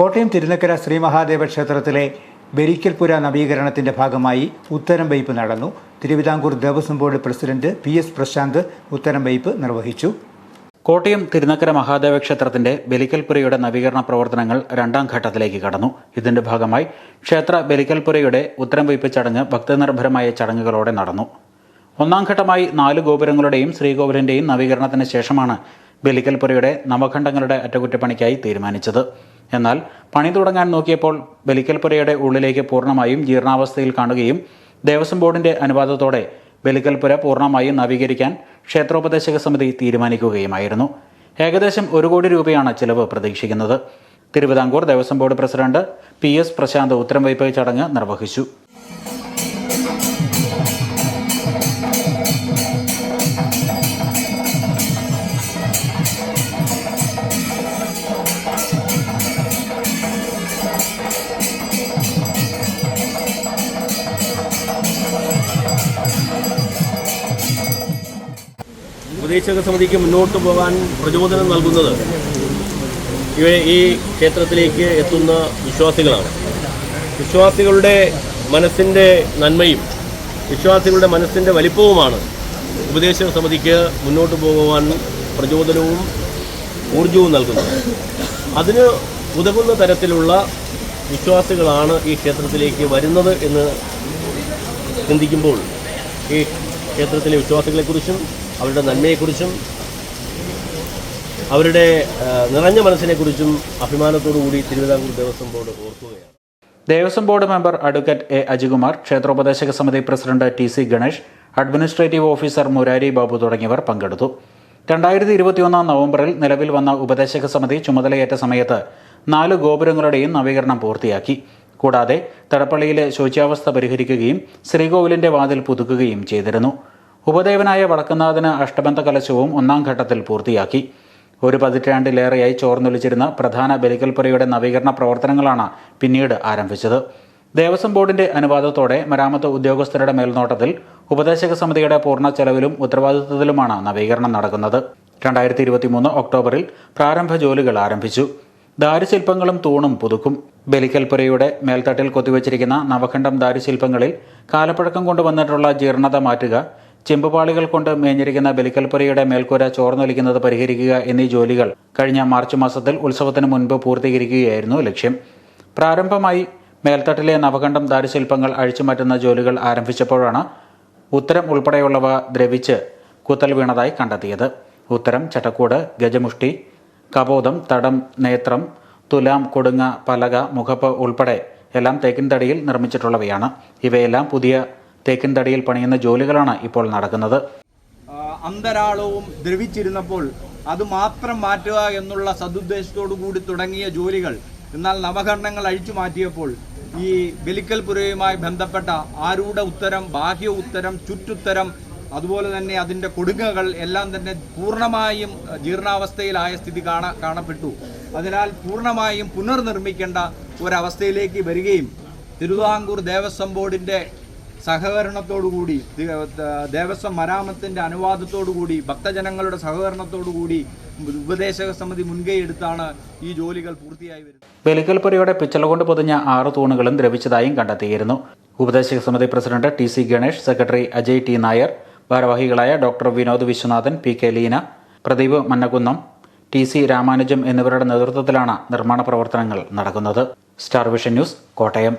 കോട്ടയം തിരുനക്കര ശ്രീ മഹാദേവ ക്ഷേത്രത്തിലെ ബരിക്കൽപുര നവീകരണത്തിന്റെ ഭാഗമായി ഉത്തരം വയ്പ് നടന്നു. Thiruvithamkoor Devaswom board president P S Prasanth ഉത്തരം വയ്പ് നിർവഹിച്ചു. കോട്ടയം തിരുനക്കര മഹാദേവ ക്ഷേത്രത്തിന്റെ ബലിക്കൽപുരയുടെ നവീകരണ പ്രവർത്തനങ്ങൾ രണ്ടാം ഘട്ടത്തിലേക്ക് കടന്നു. ഇതിന്റെ ഭാഗമായി ക്ഷേത്ര ബലിക്കൽപുരയുടെ ഉത്തരം വയ്പ് ചടങ്ങ് ഭക്തനിർഭരമായ ചടങ്ങുകളോടെ നടന്നു. ഒന്നാം ഘട്ടമായി നാല് ഗോപുരങ്ങളുടെയും ശ്രീകോവിലിന്റെയും നവീകരണത്തിന് ശേഷമാണ് ബലിക്കൽപുരയുടെ നവഖണ്ഡങ്ങളുടെ അറ്റകുറ്റപ്പണിക്കായി തീരുമാനിച്ചത്. എന്നാൽ പണി തുടങ്ങാൻ നോക്കിയപ്പോൾ ബലിക്കൽപുരയുടെ ഉള്ളിലേക്ക് പൂർണമായും ജീർണാവസ്ഥയിൽ കാണുകയും ദേവസ്വം ബോർഡിന്റെ അനുവാദത്തോടെ ബലിക്കൽപുര പൂർണമായും നവീകരിക്കാൻ ക്ഷേത്രോപദേശക സമിതി തീരുമാനിക്കുകയുമായിരുന്നു. ഏകദേശം ഒരു കോടി രൂപയാണ് ചിലവ് പ്രതീക്ഷിക്കുന്നത്. Thiruvithamkoor Devaswom board president P S Prasanth ഉത്തരം വയ്പ് ചടങ്ങ് നിർവഹിച്ചു. ഉപദേശക സമിതിക്ക് മുന്നോട്ട് പോകാൻ പ്രചോദനം നൽകുന്നത് ഇവ ഈ ക്ഷേത്രത്തിലേക്ക് എത്തുന്ന വിശ്വാസികളാണ്. വിശ്വാസികളുടെ മനസ്സിന്റെ നന്മയും വിശ്വാസികളുടെ മനസ്സിന്റെ വലിപ്പവുമാണ് ഉപദേശക സമിതിക്ക് മുന്നോട്ട് പോകുവാൻ പ്രചോദനവും ഊർജവും നൽകുന്നത്. അതിന് ഉതകുന്ന തരത്തിലുള്ള വിശ്വാസികളാണ് ഈ ക്ഷേത്രത്തിലേക്ക് വരുന്നത് എന്ന് ചിന്തിക്കുമ്പോൾ ഈ ക്ഷേത്രത്തിലെ വിശ്വാസികളെക്കുറിച്ചും അവരുടെ നന്മയെക്കുറിച്ചും അവരുടെ നിറഞ്ഞ മനസ്സിനെക്കുറിച്ചും അഭിമാനത്തോടുകൂടി തിരുവിതാംകൂർ ദേവസ്വം ബോർഡ് ഓർക്കുകയാണ്. Devaswom board member advocate A Ajikumar ക്ഷേത്രോപദേശക സമിതി president T C Ganesh administrative officer Murari Babu തുടങ്ങിയവർ പങ്കെടുത്തു. രണ്ടായിരത്തി ഇരുപത്തിയൊന്നാം നവംബറിൽ നിലവിൽ വന്ന ഉപദേശക സമിതി ചുമതലയേറ്റ സമയത്ത് നാല് ഗോപുരങ്ങളുടെയും നവീകരണം പൂർത്തിയാക്കി. കൂടാതെ തടപ്പള്ളിയിലെ ശോച്യാവസ്ഥ പരിഹരിക്കുകയും ശ്രീകോവിലിന്റെ വാതിൽ പുതുക്കുകയും ചെയ്തിരുന്നു. ഉപദേവനായ വടക്കുന്നാഥന് അഷ്ടബന്ധ കലശവും ഒന്നാം ഘട്ടത്തിൽ പൂർത്തിയാക്കി. ഒരു പതിറ്റാണ്ടിലേറെയായി ചോർന്നൊലിച്ചിരുന്ന പ്രധാന ബലിക്കൽപ്പുരയുടെ നവീകരണ പ്രവർത്തനങ്ങളാണ് പിന്നീട് ആരംഭിച്ചത്. ദേവസ്വം ബോർഡിന്റെ അനുവാദത്തോടെ മരാമത്ത് ഉദ്യോഗസ്ഥരുടെ മേൽനോട്ടത്തിൽ ഉപദേശക സമിതിയുടെ പൂർണ ചെലവിലും ഉത്തരവാദിത്വത്തിലുമാണ് നവീകരണം നടക്കുന്നത്. രണ്ടായിരത്തി ഇരുപത്തിമൂന്ന് ഒക്ടോബറിൽ പ്രാരംഭ ജോലികൾ ആരംഭിച്ചു. ദാരുശില്പങ്ങളും തൂണും പുതുക്കും. ബലിക്കൽപുരയുടെ മേൽത്തട്ടിൽ കൊത്തിവച്ചിരിക്കുന്ന നവഖണ്ഡം ദാരുശില്പങ്ങളിൽ കാലപ്പഴക്കം കൊണ്ടുവന്നിട്ടുള്ള ജീർണത മാറ്റുക ചെമ്പുപാളികൾ കൊണ്ട് മേഞ്ഞിരിക്കുന്ന ബലിക്കൽപുരയുടെ മേൽക്കൂര ചോർന്നൊലിക്കുന്നത് പരിഹരിക്കുക എന്നീ ജോലികൾ കഴിഞ്ഞ മാർച്ച് മാസത്തിൽ ഉത്സവത്തിന് മുൻപ് പൂർത്തീകരിക്കുകയായിരുന്നു ലക്ഷ്യം. പ്രാരംഭമായി മേൽത്തട്ടിലെ നവകണ്ഠം ദാരുശില്പങ്ങൾ അഴിച്ചുമാറ്റുന്ന ജോലികൾ ആരംഭിച്ചപ്പോഴാണ് ഉത്തരം ഉൾപ്പെടെയുള്ളവ ദ്രവിച്ച് കുത്തൽ വീണതായി കണ്ടെത്തിയത്. ഉത്തരം ചട്ടക്കൂട് ഗജമുഷ്ടി കബോധം തടം നേത്രം തുലാം കൊടുങ്ങ പലക മുഖപ്പ് ഉൾപ്പെടെ എല്ലാം തേക്കിൻ തടിയിൽ നിർമ്മിച്ചിട്ടുള്ളവയാണ്. ഇവയെല്ലാം പുതിയ തേക്കിൻ തടിയിൽ പണിയുന്ന ജോലികളാണ് ഇപ്പോൾ നടക്കുന്നത്. അന്തരാളവും ദ്രവിച്ചിരുന്നപ്പോൾ അത് മാത്രം മാറ്റുക എന്നുള്ള സതുദ്ദേശത്തോടു കൂടി തുടങ്ങിയ ജോലികൾ എന്നാൽ നവകരണങ്ങൾ അഴിച്ചു മാറ്റിയപ്പോൾ ഈ ബലിക്കൽപുരയുമായി ബന്ധപ്പെട്ട ആരൂഢ ഉത്തരം ബാഹ്യ ഉത്തരം ചുറ്റുത്തരം അതുപോലെ തന്നെ അതിന്റെ കൊടുങ്ങകൾ എല്ലാം തന്നെ പൂർണമായും ജീർണാവസ്ഥയിലായ സ്ഥിതി കാണ കാണപ്പെട്ടു. അതിനാൽ പൂർണമായും പുനർനിർമ്മിക്കേണ്ട ഒരവസ്ഥയിലേക്ക് വരികയും തിരുവിതാംകൂർ ദേവസ്വം ബോർഡിന്റെ സഹകരണത്തോടുകൂടി ദേവസ്വം മരാമത്തിന്റെ അനുവാദത്തോടുകൂടി ഭക്തജനങ്ങളുടെ സഹകരണത്തോടുകൂടി ഉപദേശക സമിതി മുൻകൈ എടുത്താണ് ഈ ജോലികൾ പൂർത്തിയായി വരുന്നത്. ബലിക്കൽപുരയുടെ പിച്ചളകൊണ്ട് പൊതിഞ്ഞ ആറ് തൂണുകളും ദ്രവിച്ചതായും കണ്ടെത്തിയിരുന്നു. ഉപദേശക സമിതി president T C Ganesh secretary Ajay T Nair ഭാരവാഹികളായ doctor Vinod Viswanathan P K Leena Pradeep Mannakunnam T C Ramanujam എന്നിവരുടെ നേതൃത്വത്തിലാണ് നിർമ്മാണ പ്രവർത്തനങ്ങൾ നടക്കുന്നത്. Star vision news Kottayam.